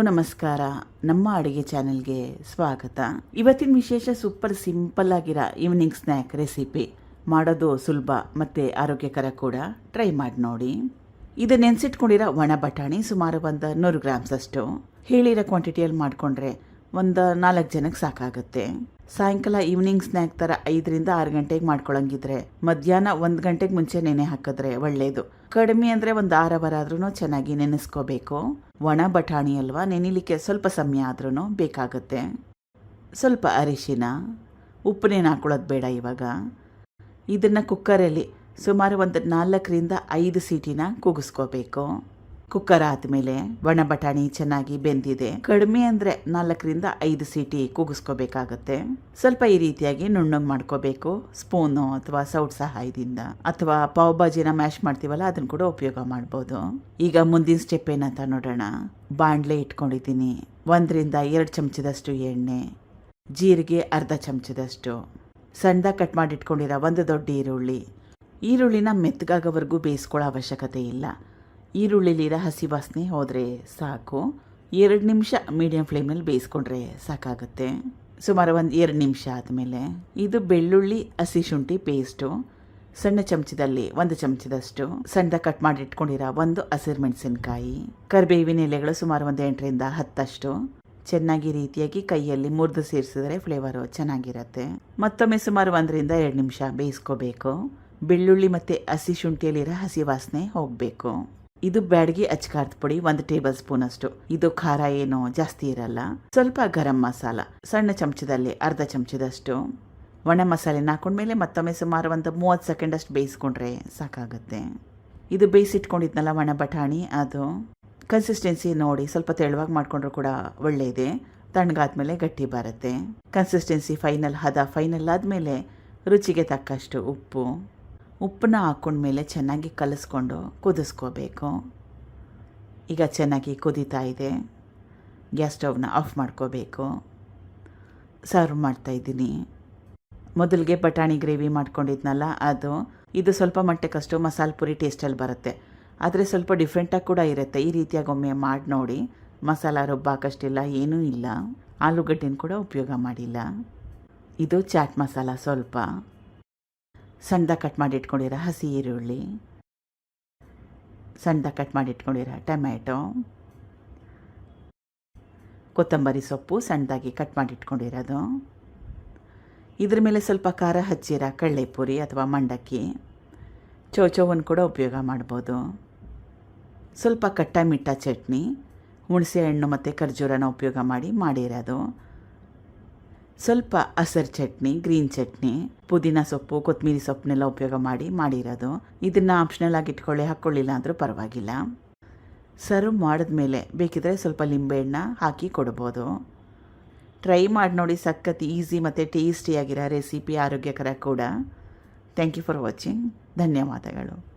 ನಮಸ್ಕಾರ. ನಮ್ಮ ಅಡುಗೆ ಚಾನೆಲ್ಗೆ ಸ್ವಾಗತ. ಇವತ್ತಿನ ವಿಶೇಷ ಸೂಪರ್ ಸಿಂಪಲ್ ಆಗಿರೋ ಈವ್ನಿಂಗ್ ಸ್ನ್ಯಾಕ್ ರೆಸಿಪಿ. ಮಾಡೋದು ಸುಲಭ ಮತ್ತು ಆರೋಗ್ಯಕರ ಕೂಡ. ಟ್ರೈ ಮಾಡಿ ನೋಡಿ. ಇದು ನೆನೆಸಿಟ್ಕೊಂಡಿರೋ ಒಣ ಬಟಾಣಿ ಸುಮಾರು ಒಂದು ನೂರು ಗ್ರಾಮ್ಸ್ ಅಷ್ಟು ಹೇಳಿರೋ ಕ್ವಾಂಟಿಟಿಯಲ್ಲಿ ಮಾಡಿಕೊಂಡ್ರೆ ಒಂದು ನಾಲ್ಕು ಜನಕ್ಕೆ ಸಾಕಾಗುತ್ತೆ. ಸಾಯಂಕಾಲ ಈವ್ನಿಂಗ್ ಸ್ನ್ಯಾಕ್ ಥರ ಐದರಿಂದ ಆರು ಗಂಟೆಗೆ ಮಾಡ್ಕೊಳಂಗಿದ್ರೆ, ಮಧ್ಯಾಹ್ನ ಒಂದು ಗಂಟೆಗೆ ಮುಂಚೆ ನೆನೆ ಹಾಕಿದ್ರೆ ಒಳ್ಳೆಯದು ಕಡಿಮೆ ಅಂದರೆ ಒಂದು ಆರು ಅವರ್ ಆದ್ರೂ ಚೆನ್ನಾಗಿ ನೆನೆಸ್ಕೋಬೇಕು. ಒಣ ಬಟಾಣಿ ಅಲ್ವಾ, ನೆನಿಲಿಕ್ಕೆ ಸ್ವಲ್ಪ ಸಮಯ ಆದ್ರೂ ಬೇಕಾಗುತ್ತೆ. ಸ್ವಲ್ಪ ಅರಿಶಿನ, ಉಪ್ಪನೇನು ಹಾಕೊಳ್ಳೋದು ಬೇಡ ಇವಾಗ. ಇದನ್ನು ಕುಕ್ಕರಲ್ಲಿ ಸುಮಾರು ಒಂದು ನಾಲ್ಕರಿಂದ ಐದು ಸೀಟಿನ ಕೂಗಿಸ್ಕೋಬೇಕು. ಕುಕ್ಕರ್ ಆದಮೇಲೆ ಒಣ ಬಟಾಣಿ ಚೆನ್ನಾಗಿ ಬೆಂದಿದೆ. ಕಡಿಮೆ ಅಂದರೆ ನಾಲ್ಕರಿಂದ ಐದು ಸೀಟಿ ಕೂಗಿಸ್ಕೋಬೇಕಾಗತ್ತೆ. ಸ್ವಲ್ಪ ಈ ರೀತಿಯಾಗಿ ನುಣ್ಣಗೆ ಮಾಡ್ಕೋಬೇಕು. ಸ್ಪೂನು ಅಥವಾ ಸೌಟ್ ಸಹಾಯದಿಂದ. ಅಥವಾ ಪಾವ್ ಭಾಜಿನ ಮ್ಯಾಶ್ ಮಾಡ್ತೀವಲ್ಲ, ಅದನ್ನು ಕೂಡ ಉಪಯೋಗ ಮಾಡ್ಬೋದು. ಈಗ ಮುಂದಿನ ಸ್ಟೆಪ್ ಏನಂತ ನೋಡೋಣ. ಬಾಣಲೆ ಇಟ್ಕೊಂಡಿದ್ದೀನಿ. ಒಂದರಿಂದ ಎರಡು ಚಮಚದಷ್ಟು ಎಣ್ಣೆ. ಜೀರಿಗೆ ಅರ್ಧ ಚಮಚದಷ್ಟು. ಸಣ್ಣದಾಗಿ ಕಟ್ ಮಾಡಿ ಇಟ್ಕೊಂಡಿರೋ ಒಂದು ದೊಡ್ಡ ಈರುಳ್ಳಿ. ಈರುಳ್ಳಿನ ಮೆತ್ತಗಾಗೋವರೆಗೂ ಬೇಯಿಸ್ಕೊಳ್ಳೋ ಅವಶ್ಯಕತೆ ಇಲ್ಲ. ಈರುಳ್ಳಿಲಿರೋ ಹಸಿ ವಾಸನೆ ಹೋದರೆ ಸಾಕು. ಎರಡು ನಿಮಿಷ ಮೀಡಿಯಂ ಫ್ಲೇಮಲ್ಲಿ ಬೇಯಿಸ್ಕೊಂಡ್ರೆ ಸಾಕಾಗುತ್ತೆ. ಸುಮಾರು ಒಂದು ಎರಡು ನಿಮಿಷ ಆದಮೇಲೆ. ಇದು ಬೆಳ್ಳುಳ್ಳಿ, ಹಸಿ ಶುಂಠಿ ಪೇಸ್ಟು ಸಣ್ಣ ಚಮಚದಲ್ಲಿ ಒಂದು ಚಮಚದಷ್ಟು. ಸಣ್ಣದ ಕಟ್ ಮಾಡಿ ಇಟ್ಕೊಂಡಿರೋ ಒಂದು ಹಸಿರು ಮೆಣಸಿನಕಾಯಿ. ಕರಿಬೇವಿನ ಎಲೆಗಳು ಸುಮಾರು ಒಂದು ಎಂಟರಿಂದ ಹತ್ತಷ್ಟು. ಚೆನ್ನಾಗಿ ರೀತಿಯಾಗಿ ಕೈಯಲ್ಲಿ ಮುರಿದು ಸೇರಿಸಿದರೆ ಫ್ಲೇವರು ಚೆನ್ನಾಗಿರುತ್ತೆ. ಮತ್ತೊಮ್ಮೆ ಸುಮಾರು ಒಂದರಿಂದ ಎರಡು ನಿಮಿಷ ಬೇಯಿಸ್ಕೋಬೇಕು. ಬೆಳ್ಳುಳ್ಳಿ ಮತ್ತು ಹಸಿ ಶುಂಠಿಯಲ್ಲಿರೋ ಹಸಿ ವಾಸನೆ ಹೋಗಬೇಕು. ಇದು ಬ್ಯಾಡಗಿ ಅಚ್ಕಾರದ ಪುಡಿ ಒಂದು ಟೇಬಲ್ ಸ್ಪೂನ್ ಅಷ್ಟು. ಇದು ಖಾರ ಏನು ಜಾಸ್ತಿ ಇರಲ್ಲ. ಸ್ವಲ್ಪ ಗರಂ ಮಸಾಲ, ಸಣ್ಣ ಚಮಚದಲ್ಲಿ ಅರ್ಧ ಚಮಚದಷ್ಟು. ಒಣ ಮಸಾಲೆನ ಹಾಕೊಂಡ್ಮೇಲೆ ಮತ್ತೊಮ್ಮೆ ಸುಮಾರು ಒಂದು ಮೂವತ್ತು ಸೆಕೆಂಡ್ ಅಷ್ಟು ಬೇಯಿಸ್ಕೊಂಡ್ರೆ ಸಾಕಾಗುತ್ತೆ. ಇದು ಬೇಯಿಸಿಟ್ಕೊಂಡಿದ್ನಲ್ಲ ಒಣ ಬಟಾಣಿ, ಅದು ಕನ್ಸಿಸ್ಟೆನ್ಸಿ ನೋಡಿ ಸ್ವಲ್ಪ ತೆಳುವಾಗಿ ಮಾಡಿಕೊಂಡ್ರು ಕೂಡ ಒಳ್ಳೆಯದೇ. ತಣ್ಣಗಾದ್ಮೇಲೆ ಗಟ್ಟಿ ಬರುತ್ತೆ. ಕನ್ಸಿಸ್ಟೆನ್ಸಿ ಫೈನಲ್ ಹದ ಫೈನಲ್ ಆದಮೇಲೆ ರುಚಿಗೆ ತಕ್ಕಷ್ಟು ಉಪ್ಪು. ಉಪ್ಪನ್ನ ಹಾಕೊಂಡ್ಮೇಲೆ ಚೆನ್ನಾಗಿ ಕಲಿಸ್ಕೊಂಡು ಕುದಿಸ್ಕೋಬೇಕು. ಈಗ ಚೆನ್ನಾಗಿ ಕುದೀತಾ ಇದೆ. ಗ್ಯಾಸ್ ಸ್ಟವ್ನ ಆಫ್ ಮಾಡ್ಕೋಬೇಕು. ಸರ್ವ್ ಮಾಡ್ತಾಯಿದ್ದೀನಿ ಮೊದಲಿಗೆ ಬಟಾಣಿ ಗ್ರೇವಿ ಮಾಡ್ಕೊಂಡಿದ್ನಲ್ಲ, ಅದು. ಇದು ಸ್ವಲ್ಪ ಮಟ್ಟಕ್ಕಷ್ಟು ಮಸಾಲೆ ಪುರಿ ಟೇಸ್ಟಲ್ಲಿ ಬರುತ್ತೆ. ಆದರೆ ಸ್ವಲ್ಪ ಡಿಫ್ರೆಂಟಾಗಿ ಕೂಡ ಇರುತ್ತೆ. ಈ ರೀತಿಯಾಗಿ ಒಮ್ಮೆ ಮಾಡಿ ನೋಡಿ. ಮಸಾಲ ರುಬ್ಬಾಕಷ್ಟಿಲ್ಲ ಏನೂ ಇಲ್ಲ. ಆಲೂಗಡ್ಡೆನ ಕೂಡ ಉಪಯೋಗ ಮಾಡಿಲ್ಲ. ಇದು ಚಾಟ್ ಮಸಾಲ ಸ್ವಲ್ಪ. ಸಣ್ಣದಾಗಿ ಕಟ್ ಮಾಡಿ ಇಟ್ಕೊಂಡಿರೋ, ಹಸಿ ಈರುಳ್ಳಿ. ಸಣ್ಣದಾಗಿ ಕಟ್ ಮಾಡಿ ಇಟ್ಕೊಂಡಿರ, ಟೊಮ್ಯಾಟೊ. ಕೊತ್ತಂಬರಿ ಸೊಪ್ಪು ಸಣ್ಣದಾಗಿ ಕಟ್ ಮಾಡಿ ಇಟ್ಕೊಂಡಿರೋದು. ಇದ್ರ ಮೇಲೆ ಸ್ವಲ್ಪ ಖಾರ ಹಚ್ಚಿರೋ ಕಳ್ಳೆಪುರಿ ಅಥವಾ ಮಂಡಕ್ಕಿ. ಚೌಚೌವನ್ನು ಕೂಡ ಉಪಯೋಗ ಮಾಡ್ಬೋದು. ಸ್ವಲ್ಪ ಕಟ್ಟ ಮಿಟ್ಟ ಚಟ್ನಿ, ಹುಣಸೆ ಹಣ್ಣು ಮತ್ತು ಖರ್ಜೂರನ ಉಪಯೋಗ ಮಾಡಿ ಮಾಡಿರೋದು. ಸ್ವಲ್ಪ ಹಸರು ಚಟ್ನಿ, ಗ್ರೀನ್ ಚಟ್ನಿ, ಪುದೀನ ಸೊಪ್ಪು ಕೊತ್ತಂಬರಿ ಸೊಪ್ಪನ್ನೆಲ್ಲ ಉಪಯೋಗ ಮಾಡಿ ಮಾಡಿರೋದು. ಇದನ್ನು ಆಪ್ಷನಲ್ ಆಗಿ ಇಟ್ಕೊಳ್ಳಿ, ಹಾಕ್ಕೊಳ್ಳಿಲ್ಲ ಅಂದರೂ ಪರವಾಗಿಲ್ಲ. ಸರ್ವ್ ಮಾಡಿದ ಮೇಲೆ ಬೇಕಿದ್ರೆ ಸ್ವಲ್ಪ ಲಿಂಬೆಹಣ್ಣ ಹಾಕಿ ಕೊಡ್ಬೋದು. ಟ್ರೈ ಮಾಡಿ ನೋಡಿ ಸಖತ್ ಈಸಿ ಮತ್ತು ಟೇಸ್ಟಿಯಾಗಿರೋ ರೆಸಿಪಿ ಆರೋಗ್ಯಕರ ಕೂಡ. ಥ್ಯಾಂಕ್ ಯು ಫಾರ್ ವಾಚಿಂಗ್ ಧನ್ಯವಾದಗಳು.